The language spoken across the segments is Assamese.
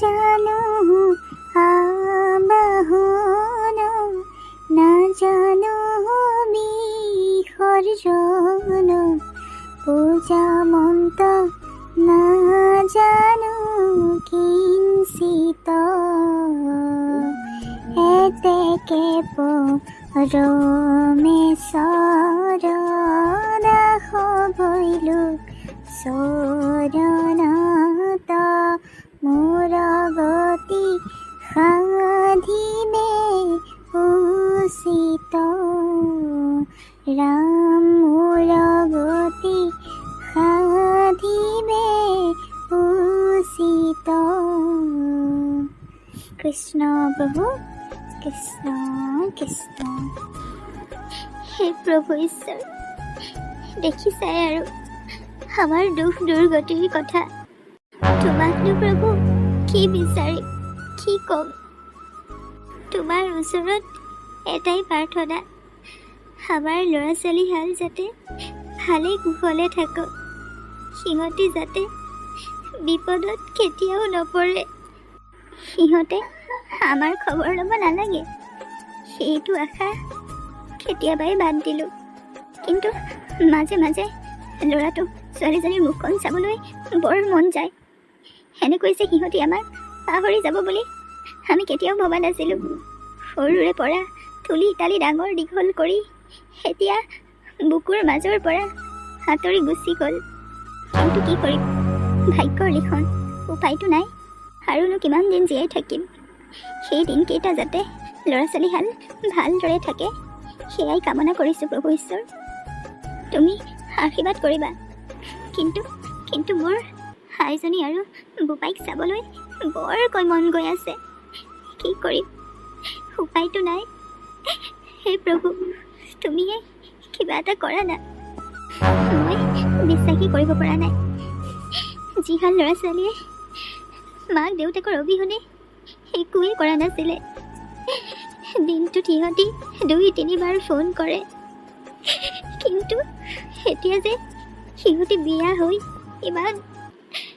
জানো আবাহন না জানো বিসর্জন পূজা মন্ত না জানো কিঞ্চিত। এতেকে পৰমেশ্বৰ দাস ভৈলো চৰণত মোৰ গতি সাধিবে উচিত ৰাম মোৰ গতি সাধিবে উচিত কৃষ্ণ প্ৰভু কৃষ্ণ কৃষ্ণ হে প্ৰভু ঈশ্বৰ দেখিছাই আৰু আমাৰ দুখ দুৰ্গতিৰ কথা তোমাকনো প্ৰভু কি বিচাৰি কি ক'ম তোমাৰ ওচৰত এটাই প্ৰাৰ্থনা আমাৰ ল'ৰা ছোৱালীহাল যাতে ভালে কুশলে থাকক। সিহঁতি যাতে বিপদত কেতিয়াও নপৰে। সিহঁতে আমাৰ খবৰ ল'ব নালাগে। সেইটো আশা কেতিয়াবাই বাদ দিলোঁ। কিন্তু মাজে মাজে ল'ৰাটো ছোৱালীজনীৰ মুখখন চাবলৈ বৰ মন যায়। সেনেকৈ যে সিহঁতি আমাক পাহৰি যাব বুলি। আমি কেতিয়াও ভবা নাছিলোঁ। সৰুৰে পৰা তুলি তালি ডাঙৰ দীঘল কৰি এতিয়া বুকুৰ মাজৰ পৰা সাঁতৰি গুচি গ'ল। কিন্তু কি কৰিম? ভাগ্যৰ লিখন উপায়তো নাই। আৰুনো কিমান দিন জীয়াই থাকিম? সেই দিনকেইটা যাতে ল'ৰা ছোৱালীহাল ভালদৰে থাকে সেয়াই কামনা কৰিছোঁ প্ৰভু ঈশ্বৰ। তুমি আশীৰ্বাদ কৰিবা। কিন্তু কিন্তু মোৰ আইজনী আৰু বোপাইক চাবলৈ বৰকৈ মন গৈ আছে। কি কৰিম? উপায়টো নাই। হে প্ৰভু তুমিয়ে কিবা এটা কৰা না। মই বিশ্বাসেই কৰিব পৰা নাই। যিহাল ল'ৰা ছোৱালীয়ে মাক দেউতাকৰ অবিহনে একোৱেই কৰা নাছিলে। দিনটোত সিহঁতি দুই, তিনিবাৰ ফোন কৰে। কিন্তু এতিয়া যে সিহঁতি বিয়া হৈ ইমান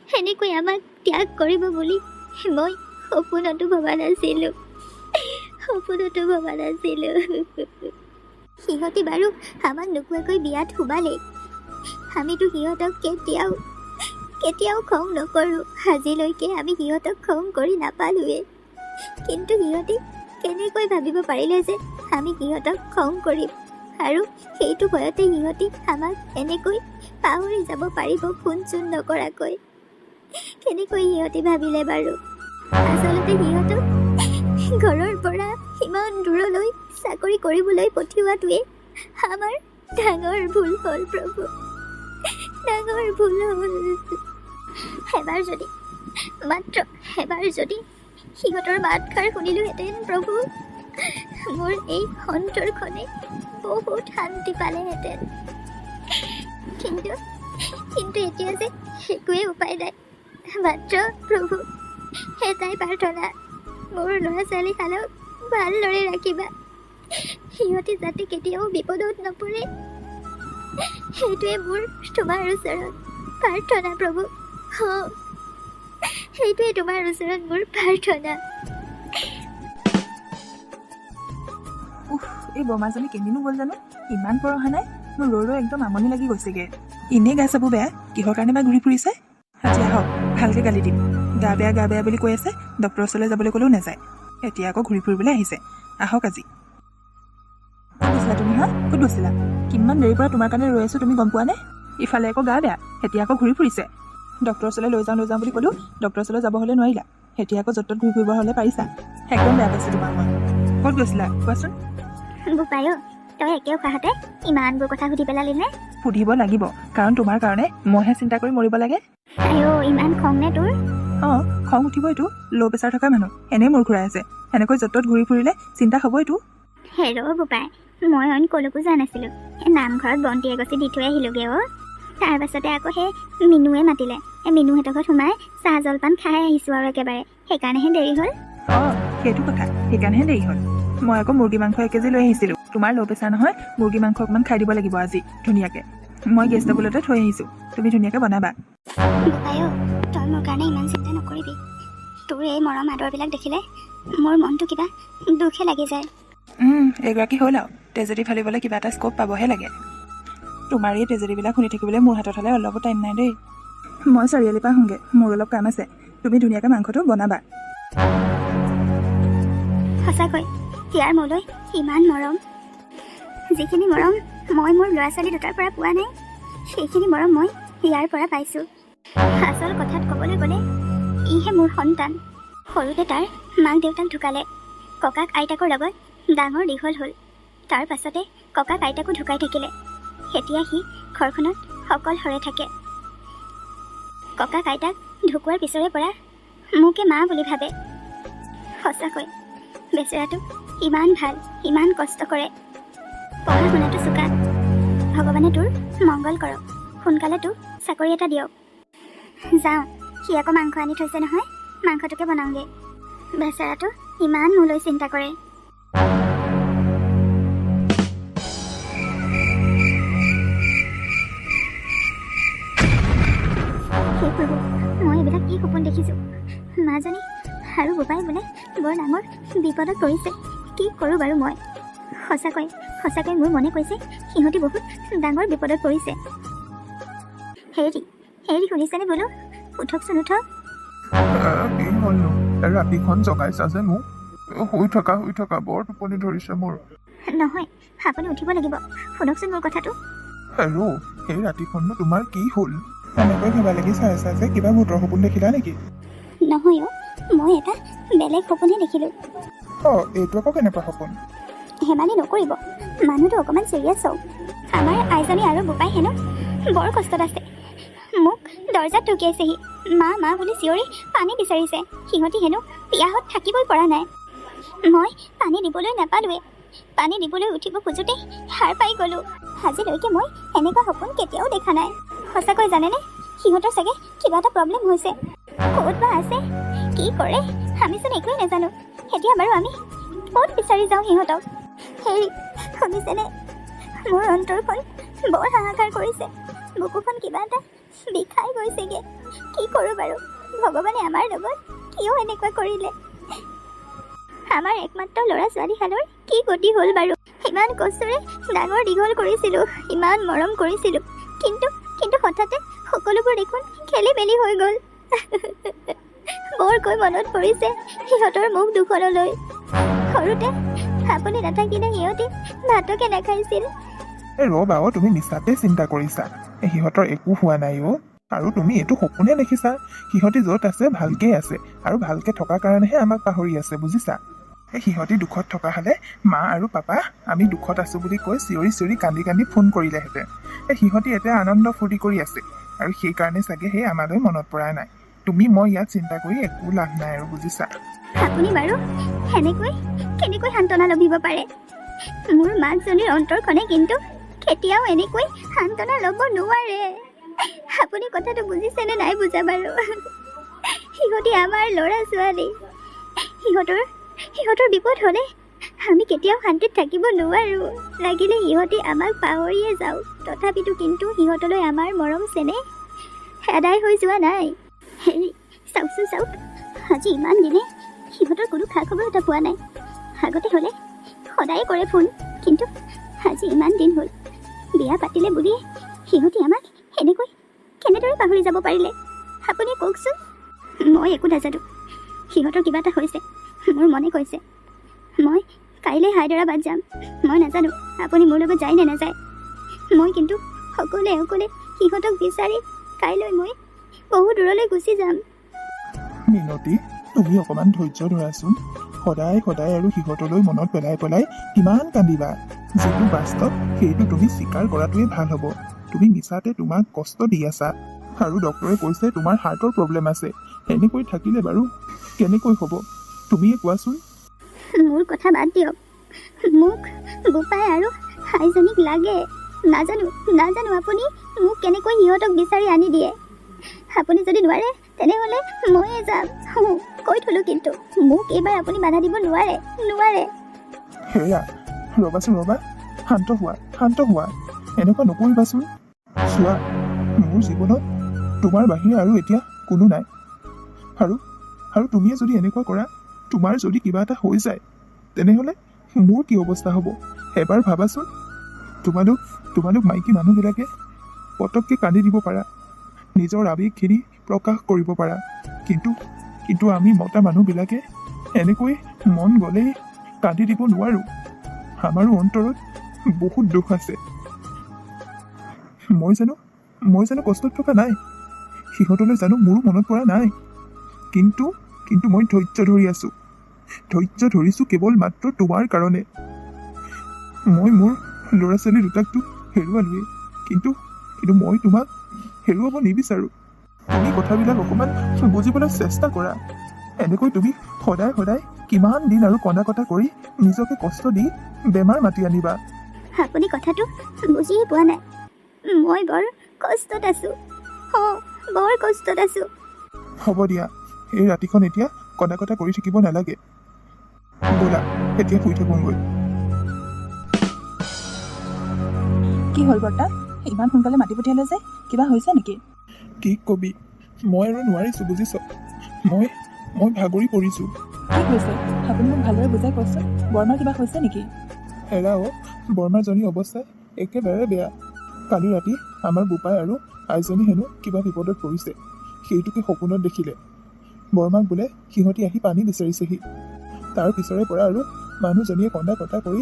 সেনেকৈ আমাক ত্যাগ কৰিব বুলি মই সপোনতো ভবা নাছিলোঁ। সপোনতো ভবা নাছিলোঁ। সিহঁতি বাৰু আমাক নোকোৱাকৈ বিয়াত সোমালেই। আমিতো সিহঁতক কেতিয়াও কেতিয়াও খং নকৰোঁ। আজিলৈকে আমি সিহঁতক খং কৰি নাপালোৱেই। কিন্তু সিহঁতি কেনেকৈ ভাবিব পাৰিলে যে আমি সিহঁতক খং কৰিম? আৰু সেইটো ভয়তে সিহঁতি আমাক এনেকৈ পাহৰি যাব পাৰিব ফোন চোন নকৰাকৈ। কেনেকৈ সিহঁতি ভাবিলে বাৰু? আচলতে সিহঁতক ঘৰৰ পৰা ইমান দূৰলৈ চাকৰি কৰিবলৈ পঠিওৱাটোৱে আমাৰ ডাঙৰ ভুল হ'ল, প্ৰভু। ডাঙৰ ভুল হ'ল। এবাৰ যদি, মাত্ৰ এবাৰ যদি সিহঁতৰ মাতষাৰ শুনিলোহেঁতেন, প্ৰভু। মোৰ এই অন্তৰখনে বহুত শান্তি পালেহেঁতেন। কিন্তু কিন্তু এতিয়া যে একোৱে উপায় নাই। মাত্ৰ প্ৰভু এটাই প্ৰাৰ্থনা মোৰ ল'ৰা ছোৱালীহালক ভালদৰে ৰাখিবা সিহঁতি যাতে কেতিয়াও বিপদত নপৰে সেইটোৱে মোৰ তোমাৰ ওচৰত প্ৰাৰ্থনা প্ৰভু সেইটোৱে তোমাৰ ওচৰত মোৰ প্ৰাৰ্থনা এই বমাজনী কেনিনো গ'ল জানো ইমান পৰ অহা নাই মোৰ ৰৈ ৰৈ একদম আমনি লাগি গৈছেগে এনেই গা চাব বেয়া কিহৰ কাৰণে বা ঘূৰি ফুৰিছে আজি আহক ভালকৈ গালি দিম। গা বেয়া গা বেয়া বুলি কৈ আছে ডক্টৰৰ ওচৰলৈ যাবলৈ ক'লেও নাযায়। এতিয়া আকৌ ঘূৰি ফুৰিবলৈ আহিছে। আহক আজি। গৈছিলা তুমি হা? ক'ত গৈছিলা? কিমান দেৰিৰ পৰা তোমাৰ কাৰণে ৰৈ আছোঁ তুমি গম পোৱা নে? ইফালে আকৌ গা বেয়া এতিয়া আকৌ ঘূৰি ফুৰিছে। ডক্টৰৰ ওচৰলৈ লৈ যাওঁ লৈ যাওঁ বুলি ক'লোঁ ডক্টৰৰ ওচৰলৈ যাব হ'লে নোৱাৰিলা। এতিয়া আকৌ য'ত ত'ত ঘূৰি ফুৰিব হ'লে পাৰিছা। একদম বেয়া পাইছোঁ তোমাক মই। ক'ত গৈছিলা? কোৱাচোন। তই একে উশাহতে ইমানবোৰ কথা সুধি পেলালি নে? সুধিব লাগিব কাৰণ তোমাৰ কাৰণে মইহে চিন্তা কৰি মৰিব লাগে। আইঅ ইমান খং নে তোৰ? অঁ খং উঠিবইতো ল' প্ৰেছাৰ থকা মানুহ এনেই মূৰ ঘূৰাই আছে। সেনেকৈ য'ত ত'ত ঘূৰি ফুৰিলে চিন্তা হ'বইতো হেৰ' বোপাই মই অইন ক'লৈকো যোৱা নাছিলোঁ। নামঘৰত বন্তি এগছি দি থৈ আহিলোঁগৈ অ' তাৰ পাছতে আকৌ সেই মিনুৱে মাতিলে। এই মিনুহঁতৰ ঘৰত সোমাই চাহ জলপান খাই আহিছোঁ আৰু একেবাৰে। সেইকাৰণেহে দেৰি হ'ল। অঁ সেইটো কথা। সেইকাৰণেহে দেৰি হ'ল। মই আকৌ মুৰ্গী মাংস এক কেজি লৈ আহিছিলোঁ। তোমাৰ ল' প্ৰেছাৰ নহয় মুৰ্গী মাংস অকণমান খাই দিব লাগিব আজি ধুনীয়াকৈ। মই গেষ্ট টেবুলতে থৈ আহিছোঁ তুমি ধুনীয়াকৈ বনাবা। তই মোৰ কাৰণে ইমান চিন্তা নকৰিবি। তোৰ এই মৰম আদৰবিলাক দেখিলে মোৰ মনটো কিবা দুখে লাগি যায়। এগৰাকী হ'ল আৰু তেজেদি ফালিবলৈ কিবা এটা স্ক'প পাবহে লাগে। তোমাৰ এই তেজেদিবিলাক শুনি থাকিবলৈ মোৰ হাতত হ'লে অলপো টাইম নাই দেই। মই চাৰিআলিৰ পৰা আহোঁগৈ মোৰ অলপ কাম আছে তুমি ধুনীয়াকৈ মাংসটো বনাবা। সঁচাকৈ ইয়াৰ মোলৈ ইমান মৰম। যিখিনি মৰম মই মোৰ ল'ৰা ছোৱালী দুটাৰ পৰা পোৱা নাই সেইখিনি মৰম মই ইয়াৰ পৰা পাইছোঁ। আচল কথাত ক'বলৈ গ'লে ইহে মোৰ সন্তান। সৰুতে তাৰ মাক দেউতাক ঢুকালে। ককাক আইতাকৰ লগত ডাঙৰ দীঘল হ'ল। তাৰ পাছতে ককাক আইতাকো ঢুকাই থাকিলে। এতিয়া সি ঘৰখনত অকলশৰে থাকে। ককাক আইতাক ঢুকোৱাৰ পিছৰে পৰা মোকে মা বুলি ভাবে। সঁচাকৈ বেচেৰাটো ইমান ভাল ইমান কষ্ট কৰে। পঢ়া শুনাটো চোকা। ভগৱানে তোৰ মংগল কৰক। সোনকালে তোৰ চাকৰি এটা দিয়ক। যাওঁ সি আকৌ মাংস আনি থৈছে নহয় মাংসটোকে বনাওঁগৈ। বেচেৰাটো ইমান মোলৈ চিন্তা কৰে। মই এইবিলাক কি সপোন দেখিছোঁ? মাজনী আৰু বোপাই বোলে বৰ ডাঙৰ বিপদত পৰিছে। কি কৰোঁ বাৰু মই? সঁচাকৈ সঁচাকৈ মোৰ মনে কৈছে সিহঁতি বহুত ডাঙৰ বিপদত পৰিছে। হেৰি হেৰি শুনিছেনে বোলো? উঠকচোন উঠক। আহ, কি হ'লনো এই ৰাতিখন জগাইছা যে মোক। শুই থকা শুই থকা বৰ টোপনি ধৰিছে মোৰ। নহয় আপুনি উঠিব লাগিব। শুনকচোন মোৰ কথাটো। সেই ৰাতিখননো তোমাৰ কি হ'ল? এনেকৈ ভাবা লাগি যে কিবা ভূতৰ সপোন দেখিলা নেকি? নহয় মই এটা বেলেগ সপোনহে দেখিলোঁ। অ এইটো আকৌ কেনেকুৱা সপোন? ধেমালি নকৰিব। মানুহটো অকণমান চিৰিয়াছ হওক। আমাৰ আইজনী আৰু বোপাই হেনো বৰ কষ্টত আছে। মোক দৰ্জাত ঢুকিয়াইছেহি মা মা বুলি চিঞৰি পানী বিচাৰিছে। সিহঁতি হেনো পিয়াহত থাকিবই পৰা নাই। মই পানী দিবলৈ নাপালোৱে। পানী দিবলৈ উঠিব খোজোতেই সাৰ পাই গ'লোঁ। আজিলৈকে মই এনেকুৱা সপোন কেতিয়াও দেখা নাই। সঁচাকৈ জানেনে? সিহঁতৰ চাগে কিবা এটা প্ৰব্লেম হৈছে। ক'ত বা আছে? কি কৰে? আমিচোন একোৱেই নাজানো। এতিয়া বাৰু আমি ক'ত বিচাৰি যাওঁ সিহঁতক? হেৰি শুনিছেনে মোৰ অন্তৰখন বৰ হাহাকাৰ কৰিছে। বুকুখন কিবা এটা বিষাই গৈছেগে। কি কৰোঁ বাৰু? ভগৱানে আমাৰ লগত কিয় এনেকুৱা কৰিলে? আমাৰ একমাত্ৰ ল'ৰা ছোৱালীহালৰ কি গতি হ'ল বাৰু? ইমান কষ্টৰে ডাঙৰ দীঘল কৰিছিলোঁ ইমান মৰম কৰিছিলোঁ। কিন্তু কিন্তু হঠাতে সকলোবোৰ দেখোন খেলি মেলি হৈ গ'ল। বৰকৈ মনত পৰিছে সিহঁতৰ মুখ দুখনলৈ। সৰুতে আপুনি নাথাকিলে সিহঁতি ভাতকে নাখাইছিল এই ৰ'বা অ তুমি মিছাতে চিন্তা কৰিছা। সিহঁতৰ একো হোৱা নাই অ। আৰু তুমি এইটো সপোনে দেখিছা। সিহঁতি য'ত আছে ভালকেই আছে। আৰু ভালকে থকা কাৰণেহে আমাক পাহৰি আছে বুজিছা? সিহঁতি দুখত থকা হ'লে মা আৰু পাপা আমি দুখত আছো বুলি কৈ চিঞৰি চিঞৰি কান্দি কান্দি ফোন কৰিলেহেঁতেন সিহঁতি এতিয়া আনন্দ ফূৰ্তি কৰি আছে। আৰু সেইকাৰণে চাগে সেই আমালৈ মনত পৰা নাই। তুমি মই ইয়াত চিন্তা কৰি একো লাভ নাই আৰু বুজিছা? আপুনি বাৰু সেনেকৈ কেনেকৈ সান্তনা লভিব পাৰে? মোৰ মাকজনীৰ অন্তৰখনে কিন্তু কেতিয়াও এনেকৈ সান্তনা ল'ব নোৱাৰে। আপুনি কথাটো বুজিছেনে নাই বুজা বাৰু? সিহঁতি আমাৰ ল'ৰা ছোৱালী সিহঁতৰ সিহঁতৰ বিপদ হ'লে আমি কেতিয়াও শান্তিত থাকিব নোৱাৰোঁ। লাগিলে সিহঁতি আমাক পাহৰিয়ে যাওক। তথাপিতো কিন্তু সিহঁতলৈ আমাৰ মৰম চেনেহ আদায় হৈ যোৱা নাই। হেৰি চাওকচোন চাওক। আজি ইমান দিনে সিহঁতৰ কোনো খা খবৰ এটা পোৱা নাই। আগতে হ'লে সদায় কৰে ফোন কিন্তু আজি ইমান দিন হ'ল। বিয়া পাতিলে বুলিয়ে সিহঁতি আমাক এনেকৈ কেনেদৰে পাহৰি যাব পাৰিলে? আপুনি কওকচোন। মই একো নাজানো। সিহঁতৰ কিবা এটা হৈছে মোৰ মনে কৈছে। মই কাইলৈ হায়দৰাবাদ যাম। মই নাজানো আপুনি মোৰ লগত যায় নে নাযায়। মই কিন্তু অকলে অকলে সিহঁতক বিচাৰি কাইলৈ মই বহু দূৰলৈ গুচি যাম। মিনতী তুমি অকণমান ধৈৰ্য ধৰাচোন। সদায় সদায় আৰু সিহঁতলৈ মনত পেলাই পেলাই কিমান কান্দিবা। যিটো বাস্তৱ সেইটো তুমি স্বীকাৰ কৰাটোৱে ভাল হ'ব। তুমি মিছাতে তোমাক কষ্ট দি আছা। আৰু ডক্টৰে কৈছে তোমাৰ হাৰ্টৰ প্ৰব্লেম আছে। এনেকৈ থাকিলে বাৰু কেনেকৈ হ'ব? তুমিয়ে কোৱাচোন। মোৰ কথা বাদ দিয়ক। মোক বোপাই আৰু আইজনীক লাগে। নাজানো নাজানো আপুনি মোক কেনেকৈ সিহঁতক বিচাৰি আনি দিয়ে। আপুনি যদি নোৱাৰে তেনেহ'লে ময়ে যাম। কৈ থ'লোঁ কিন্তু মোক এইবাৰ আপুনি বাধা দিব নোৱাৰে নোৱাৰে। সেয়া ৰ'বাচোন ৰ'বা শান্ত হোৱা শান্ত হোৱা এনেকুৱা নকৰিবাচোন। চোৱা মোৰ জীৱনত তোমাৰ বাহিৰে আৰু এতিয়া কোনো নাই। আৰু আৰু তুমিয়ে যদি এনেকুৱা কৰা তোমাৰ যদি কিবা এটা হৈ যায় তেনেহ'লে মোৰ কি অৱস্থা হ'ব? এবাৰ ভাবাচোন। তোমালোক তোমালোক মাইকী মানুহবিলাকে পটককৈ কান্দি দিব পাৰা। নিজৰ আৱেগখিনি প্ৰকাশ কৰিব পাৰা। কিন্তু কিন্তু আমি মতা মানুহবিলাকে এনেকৈ মন গ'লেই কান্দি দিব নোৱাৰোঁ। আমাৰো অন্তৰত বহুত দুখ আছে। মই জানো মই জানো কষ্টত থকা নাই। সিহঁতলৈ জানো মোৰো মনত পৰা নাই। কিন্তু কিন্তু মই ধৈৰ্য ধৰি আছোঁ। ধৈৰ্য ধৰিছোঁ কেৱল মাত্ৰ তোমাৰ কাৰণে। মই মোৰ ল'ৰা ছোৱালী দুটাকতো হেৰুৱালোৱেই কিন্তু কিন্তু মই তোমাক হেৰুৱাব নিবিচাৰোঁ। তুমি কথাবিলাক অকণমান বুজিবলৈ চেষ্টা কৰা। এনেকৈ তুমি সদায় সদায় কিমান দিন আৰু কণা কটা কৰি নিজকে কষ্ট দি বেমাৰ মাতি আনিবা। আপুনি কথাটো বুজিয়ে পোৱা নাই। মই বৰ কষ্টত আছোঁ। বৰ কষ্টত আছোঁ। হ'ব দিয়া এই ৰাতিখন এতিয়া কণা কটা কৰি থাকিব নালাগে। ব'লা এতিয়া শুই থাকোঁগৈ। কি হ'ল বৰ্তা? ইমান সোনকালে মাতি পঠিয়ালে যে কিবা হৈছে নেকি? কি কবি? মই আৰু নোৱাৰিছোঁ বুজিছ? মই মই ভাগৰি পৰিছোঁ। কি হৈছে আপুনি মোক ভালদৰে বুজাই কওকচোন বৰমাৰ কিবা হৈছে নেকি? হেৰা অ' বৰমাজনীৰ অৱস্থা একেবাৰে বেয়া। কালি ৰাতি আমাৰ বোপাই আৰু আইজনী হেনো কিবা বিপদত পৰিছে সেইটোকে সপোনত দেখিলে। বৰমাক বোলে সিহঁতি আহি পানী বিচাৰিছেহি। তাৰ পিছৰে পৰা আৰু মানুহজনীয়ে কন্দা কটা কৰি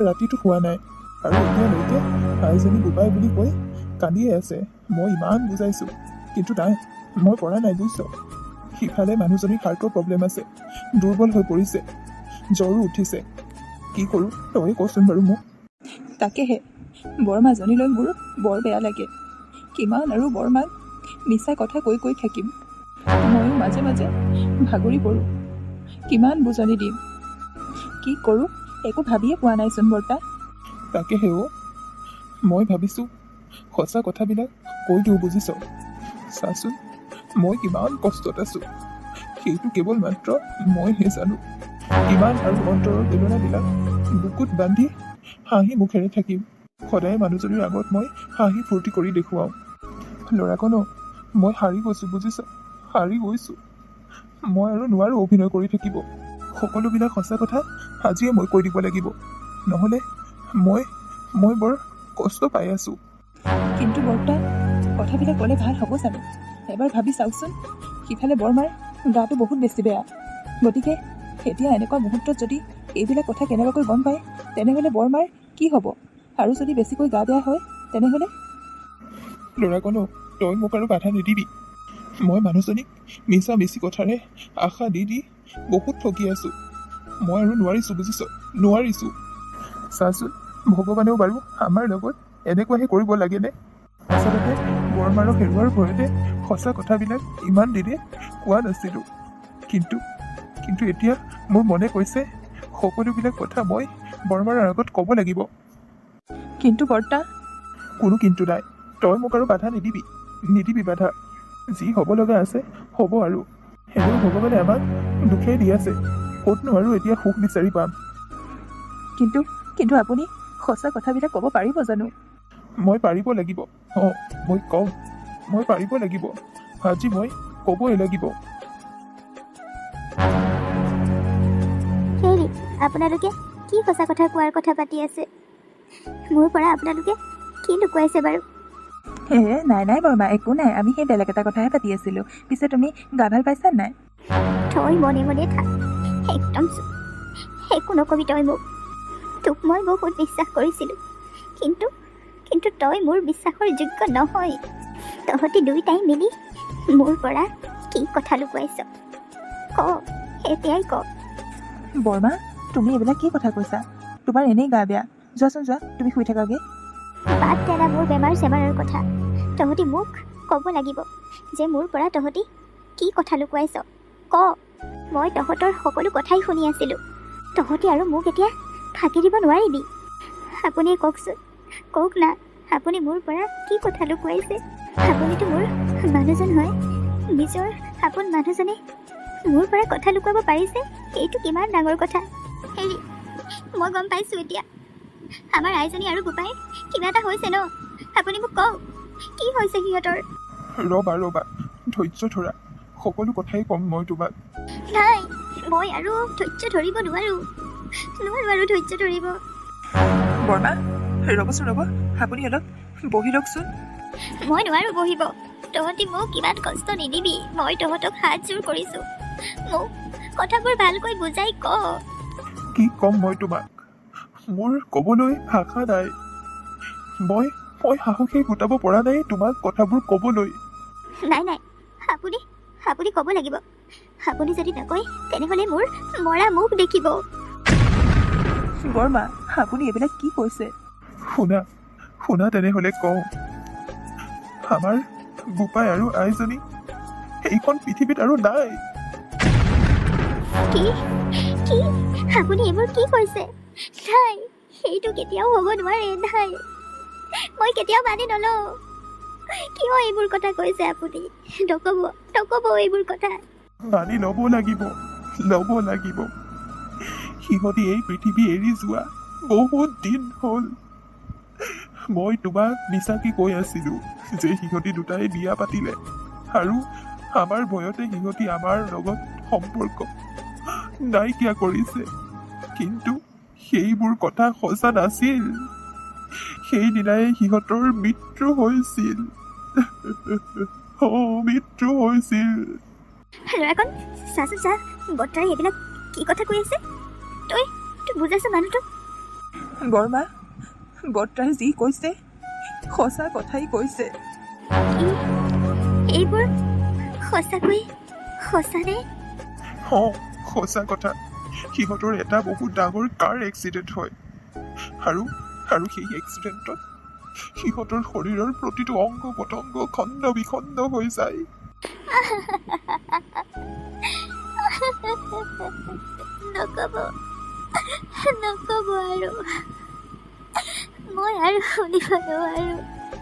ৰাতিটো শোৱা নাই। আৰু এতিয়ালৈকে আইজনী বোপাই বুলি কৈ কান্দিয়ে আছে মই ইমান বুজাইছোঁ। কিন্তু নাই মই পৰা নাই বুজিছ সিফালে মানুহজনীৰ হাৰ্টৰ প্ৰব্লেম আছে দুৰ্বল হৈ পৰিছে জ্বৰো উঠিছে। কি কৰোঁ তই কচোন বাৰু মোক। তাকেহে বৰমাজনীলৈ মোৰ বৰ বেয়া লাগে। কিমান আৰু বৰমাক মিছা কথা কৈ কৈ থাকিম। ময়ো মাজে মাজে ভাগৰি পৰোঁ। কিমান বুজনি দিম। কি কৰোঁ একো ভাবিয়ে পোৱা নাইচোন বৰ্তা। তাকেহে অ' মই ভাবিছোঁ সঁচা কথাবিলাক কৈ দিওঁ বুজিছ। চাচোন মই কিমান কষ্টত আছোঁ। সেইটো কেৱল মাত্ৰ মইহে জানো। কিমান আৰু অন্তৰৰ বেদনাবিলাক বুকুত বান্ধি হাঁহি মুখেৰে থাকিম। সদায় মানুহজনীৰ আগত মই হাঁহি ফূৰ্তি কৰি দেখুৱাওঁ। ল'ৰাকণ মই হাৰি গৈছোঁ বুজিছ? হাৰি গৈছোঁ। মই আৰু নোৱাৰোঁ অভিনয় কৰি থাকিব। সকলোবিলাক সঁচা কথা আজিয়ে মই কৈ দিব লাগিব। নহ'লে মই মই বৰ কষ্ট পাই আছোঁ। কিন্তু বৰ্তা কথাবিলাক ক'লে ভাল হ'ব জানো এবাৰ ভাবি চাওকচোন সিফালে বৰমাৰ গাটো বহুত বেছি বেয়া। গতিকে এতিয়া এনেকুৱা মুহূৰ্তত যদি এইবিলাক কথা কেনেবাকৈ গম পায় তেনেহ'লে বৰমাৰ কি হ'ব? আৰু যদি বেছিকৈ গা বেয়া হয় তেনেহ'লে? ল'ৰাকণ তই মোক আৰু বাধা নিদিবি। মই মানুহজনীক মিছা মিছি কথাৰে আশা দি দি বহুত ঠগি আছোঁ। মই আৰু নোৱাৰিছোঁ বুজিছ? নোৱাৰিছোঁ। চাচোন ভগৱানেও বাৰু আমাৰ লগত এনেকুৱাহে কৰিব লাগেনে? আচলতে বৰমাৰক হেৰুৱাৰ ভয়তে সঁচা কথাবিলাক ইমান দিনে কোৱা নাছিলোঁ। কিন্তু কিন্তু এতিয়া মোৰ মনে কৈছে সকলোবিলাক কথা মই বৰমাৰৰ আগত ক'ব লাগিব। কিন্তু বৰ্তা? কোনো কিন্তু নাই। তই মোক আৰু বাধা নিদিবি নিদিবি বাধা। যি হ'ব লগা আছে হ'ব আৰু। সেইবোৰ ভগৱানে আমাক দুখেই দি আছে। ক'তনো আৰু এতিয়া সুখ বিচাৰি পাম। কিন্তু কিন্তু আপুনি সঁচা কথাবিলাক ক'ব পাৰিব জানো? মই পাৰিব লাগিব। অঁ মই ক'ম মই পাৰিব লাগিব। আজি মই ক'বই লাগিব। হেৰি আপোনালোকে কি সঁচা কথা কোৱাৰ কথা পাতি আছে? মোৰ পৰা আপোনালোকে কি লুকুৱাইছে বাৰু? হে নাই নাই বৰমা একো নাই। আমি সেই বেলেগ এটা কথাহে পাতি আছিলোঁ। পিছে তুমি গা ভাল পাইছা নাই? তই মনে মনে থাক। একদম একো নকবি তই মোক। তোক মই বহুত বিশ্বাস কৰিছিলোঁ। কিন্তু কিন্তু তই মোৰ বিশ্বাসৰ যোগ্য নহয়। তহঁতি দুইটাই মিলি মোৰ পৰা কি কথা লুকুৱাইছ? ক এতিয়াই ক। বৰমা তুমি এইবিলাক কি কথা কৈছা? তোমাৰ এনেই গা বেয়া। যোৱাচোন যোৱা তুমি শুই থাকাগৈ। বাদ দাদা মোৰ বেমাৰ চেমাৰৰ কথা। তহঁতি মোক ক'ব লাগিব যে মোৰ পৰা তহঁতি কি কথা লুকুৱাইছ। ক মই তহঁতৰ সকলো কথাই শুনি আছিলোঁ। তহঁতি আৰু মোক এতিয়া ফাঁকি দিব নোৱাৰিবি। আপুনিয়ে কওকচোন। কওক না আপুনি মোৰ পৰা কি কথা লুকুৱাইছে? আপুনিতো মোৰ মানুহজন হয়। নিজৰ আপোন মানুহজনে মোৰ পৰা কথা লুকুৱাব পাৰিছে? এইটো কিমান ডাঙৰ কথা। হেৰি মই গম পাইছোঁ এতিয়া। আমাৰ আইজনী আৰু বোপাই কিবা এটা হৈছে ন? আপুনি মোক কওক কি হৈছে সিহঁতৰ? ৰ'বা ৰ'বা। ধৈৰ্য ধৰা। সকলো কথাই ক'ম মই তোমাক। নাই মই আৰু ধৈৰ্য ধৰিব নোৱাৰো। নোৱাৰো আৰু ধৈৰ্য ধৰিব। বৰমা ৰ'বচোন ৰ'ব। আপুনি অলপ বহি লওকচোন। মই নোৱাৰো বহিব। তহঁতি মোক ইমান কষ্ট নিদিবি। মই তহঁতক হাত জোৰ কৰিছো। মোক কথাবোৰ ভালকৈ বুজাই ক। কি ক'ম মই তোমাক? মোৰ ক'বলৈ ভাষা নাই। মই মই সাহসেই গোটাব পৰা নাই তোমাক কথাবোৰ ক'বলৈ। নাই নাই। আপুনি আপুনি ক'ব লাগিব। আপুনি যদি নকয় তেনেহ'লে মোৰ মৰা মুখ দেখিব। বৰমা আপুনি এইবিলাক কি কৈছে? শুনা শুনা তেনেহ'লে কওঁ। আমাৰ বোপাই আৰু আইজনী এইখন পৃথিৱীত আৰু নাই। কি? কি? আপুনি এইবোৰ কি কৈছে? নাই সেইটো কেতিয়াও হ'ব নোৱাৰে নাই। মই কেতিয়াও মানি নলওঁ। কিয় এইবোৰ কথা কৈছে আপুনি? নক'ব নক'ব এইবোৰ কথা। মানি ল'ব লাগিব ল'ব লাগিব। সিহঁতি এই পৃথিৱী এৰি যোৱা বহুত দিন হ'ল। মই তোমাক মিছাকে কৈ আছিলো যে সিহঁতি দুটাই বিয়া পাতিলে আৰু আমাৰ ভয়তে সিহঁতি আমাৰ লগত সম্পৰ্ক নাইকিয়া কৰিছে। কিন্তু সেইবোৰ কথা সঁচা নাছিল। সেইদিনাই সিহঁতৰ মৃত্যু হৈছিল। মৃত্যু হৈছিল। ল'ৰাকণ চাচোন চা বৰ্তাই এইবিলাক কি কথা কৈ আছে? তই তই বুজাইছ মানুহটোক? বৰমা বৰ্তাই যি কৈছে সঁচা কথাই কৈছে। এইবোৰ সঁচাকৈ সঁচানে অঁ সঁচা কথা। সিহঁতৰ এটা বহুত ডাঙৰ কাৰ এক্সিডেণ্ট হয়। আৰু আৰু সেই এক্সিডেণ্টত সিহঁতৰ শৰীৰৰ প্ৰতিটো অংগ পতংগ খণ্ড বিখণ্ড হৈ যায়। নক'ব নক'ব আৰু। মই আৰু শুনিব নোৱাৰো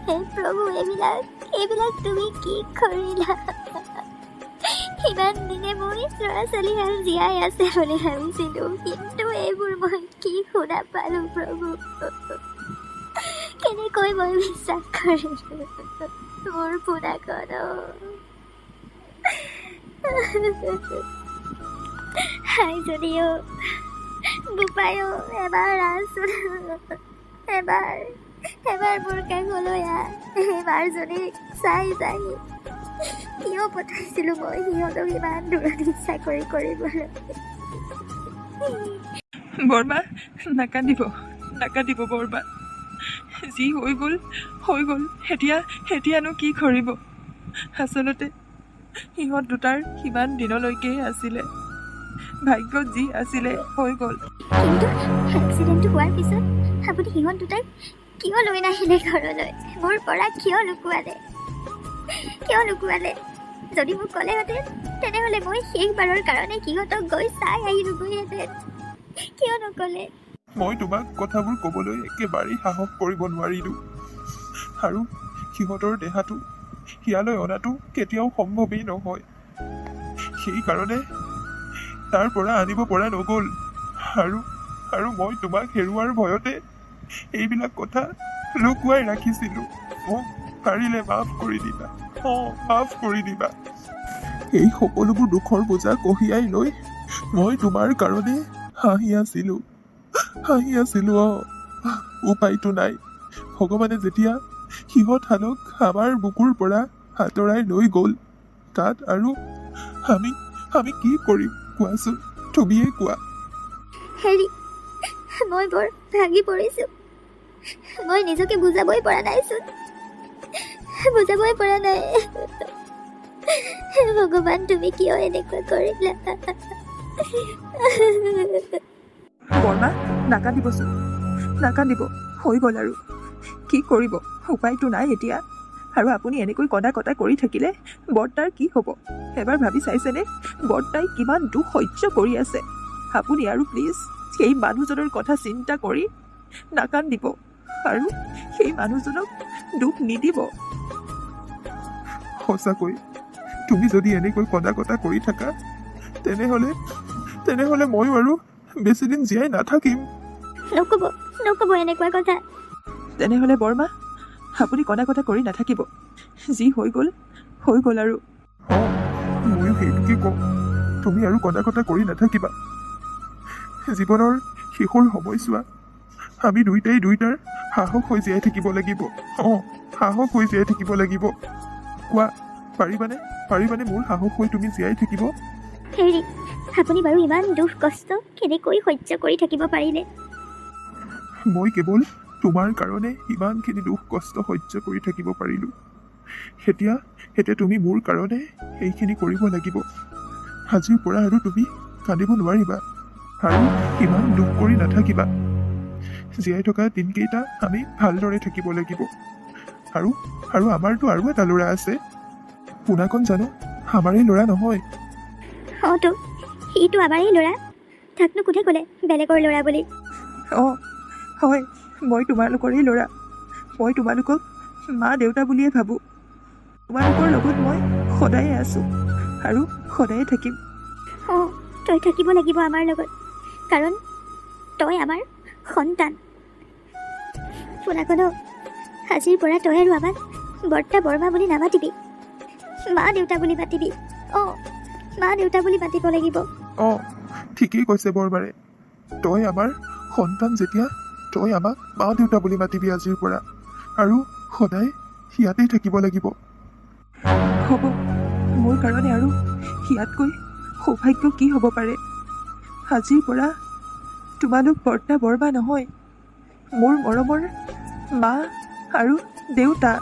হে প্ৰভু এইবিলাক এইবিলাক তুমি কি কৰিলা ইমান দিনে মই ল'ৰা ছোৱালীহাল জীয়াই আছে বুলি ভাবিছিলো কিন্তু এইবোৰ মই কি শুনা পালো প্ৰভু কেনেকৈ মই বিশ্বাস কৰিলো মোৰ পোনাকণ হাই যদিও বোপায়ো এবাৰ আছোন এবাৰ এবাৰ মোৰ কাষলৈ আহ এইবাৰ যদি চাই চাই কিয় পঠাইছিলোঁ মই সিহঁতক ইমান দূৰত চাকৰি কৰিবলৈ? বৰমা নাকান্দিব নাকান্দিব বৰমা যি হৈ গ'ল হৈ গ'ল এতিয়া এতিয়ানো কি কৰিব? আচলতে সিহঁত দুটাৰ সিমান দিনলৈকে আছিলে। ভাগ্যত যি আছিলে হৈ গ'ল। কিন্তু এক্সিডেণ্টটো হোৱাৰ পিছত আপুনি সিহঁত দুটাক কিয় লৈ নাহিলে ঘৰলৈ? মোৰ পৰা কিয় লুকুৱালে? কিয় লুকুৱালে? যদি মোক ক'লেহেঁতেন তেনেহ'লে মই শেষবাৰৰ কাৰণে সিহঁতক গৈ চাই আহিলোগৈহেঁতেন কিয় নক'লে? মই তোমাক কথাবোৰ ক'বলৈ একেবাৰেই সাহস কৰিব নোৱাৰিলোঁ। আৰু সিহঁতৰ দেহাটো ইয়ালৈ অনাটো কেতিয়াও সম্ভৱেই নহয়। সেইকাৰণে তাৰ পৰা আনিব পৰা নগ'ল। আৰু আৰু মই তোমাক হেৰুৱাৰ ভয়তে এইবিলাক কথা লুকুৱাই ৰাখিছিলোঁ। মোক পাৰিলে মাফ কৰি দিবা। অঁ মাফ কৰি দিবা। এই সকলোবোৰ দুখৰ বোজা কঢ়িয়াই লৈ মই তোমাৰ কাৰণে হাঁহি আছিলোঁ। হাঁহি আছিলোঁ অঁ। উপায়তো নাই। ভগৱানে যেতিয়া সিহঁত হালক আমাৰ বুকুৰ পৰা আঁতৰাই লৈ গ'ল তাত আৰু আমি আমি কি কৰিম কোৱাচোন? তুমিয়ে কোৱা। হেৰি মই বৰ ভাগি পৰিছোঁ। মই নিজকে বুজাবই পৰা নাইচোন বুজাবই পৰা নাই। ভগৱান তুমি কিয় এনেকুৱা কৰিলা? বৰমা নাকান্দিবচোন। নাকান্দিব হৈ গ'ল আৰু। কি কৰিব? উপায়তো নাই এতিয়া। আৰু আপুনি এনেকৈ কন্দা কটা কৰি থাকিলে বৰ্তাৰ কি হ'ব? এবাৰ ভাবি চাইছেনে? বৰ্তাই কিমান দুখ সহ্য কৰি আছে। আপুনি আৰু প্লিজ সেই মানুহজনৰ কথা চিন্তা কৰি নাকান্দিব। আৰু সেই মানুহজনক দুখ নিদিব। সঁচাকৈ তুমি যদি এনেকৈ কন্দা কটা কৰি থাকা তেনেহ'লে তেনেহ'লে ময়ো আৰু বেছিদিন জীয়াই নাথাকিম। নক'ব নক'ব এনেকুৱা কথা। তেনেহ'লে বৰমা আপুনি কন্দা কটা কৰি নাথাকিব। যি হৈ গ'ল হৈ গ'ল আৰু। অঁ ময়ো সেইটোকে কওঁ তুমি আৰু কন্দা কটা কৰি নাথাকিবা। জীৱনৰ শেষৰ সময়ছোৱা আমি দুইটাই দুইটাৰ সাহস হৈ জীয়াই থাকিব লাগিব। অঁ সাহস হৈ জীয়াই থাকিব লাগিব। কোৱা পাৰিবানে? পাৰিবানে মোৰ সাহস হৈ তুমি জীয়াই থাকিব? হেৰি আপুনি বাৰু ইমান দুখ কষ্ট কেনেকৈ সহ্য কৰি থাকিব পাৰিলে? মই কেৱল তোমাৰ কাৰণে ইমানখিনি দুখ কষ্ট সহ্য কৰি থাকিব পাৰিলোঁ। এতিয়া এতিয়া তুমি মোৰ কাৰণে সেইখিনি কৰিব লাগিব। আজিৰ পৰা আৰু তুমি কান্দিব নোৱাৰিবা। আৰু ইমান দুখ কৰি নাথাকিবা। জীয়াই থকা দিনকেইটা আমি ভালদৰে থাকিব লাগিব। আৰু আৰু আমাৰতো আৰু এটা ল'ৰা আছে। পোনাকণ জানো আমাৰেই ল'ৰা নহয়। অঁ তো সিটো আমাৰেই ল'ৰা। তাকনো কোনে ক'লে বেলেগৰ ল'ৰা বুলি? অঁ হয় মই তোমালোকৰেই ল'ৰা। মই তোমালোকক মা দেউতা বুলিয়ে ভাবোঁ। তোমালোকৰ লগত মই সদায়ে আছোঁ আৰু সদায়ে থাকিম। অঁ তই থাকিব লাগিব আমাৰ লগত। কাৰণ তই আমাৰ সন্তান। শুনাকনো আজিৰ পৰা তই আৰু আমাক বৰ্তা বৰমা বুলি নামাতিবি। মা দেউতা বুলি মাতিবি। অঁ মা দেউতা বুলি মাতিব লাগিব। অঁ ঠিকেই কৈছে বৰবাৰে। তই আমাৰ সন্তান যেতিয়া তই আমাক মা দেউতা বুলি মাতিবি আজিৰ পৰা। আৰু সদায় ইয়াতেই থাকিব লাগিব। হ'ব মোৰ কাৰণে আৰু ইয়াতকৈ সৌভাগ্য কি হ'ব পাৰে? আজিৰ পৰা তোমালোক বৰ্তা বৰমা নহয়। মোৰ মৰমৰ মা আৰু দেউতা।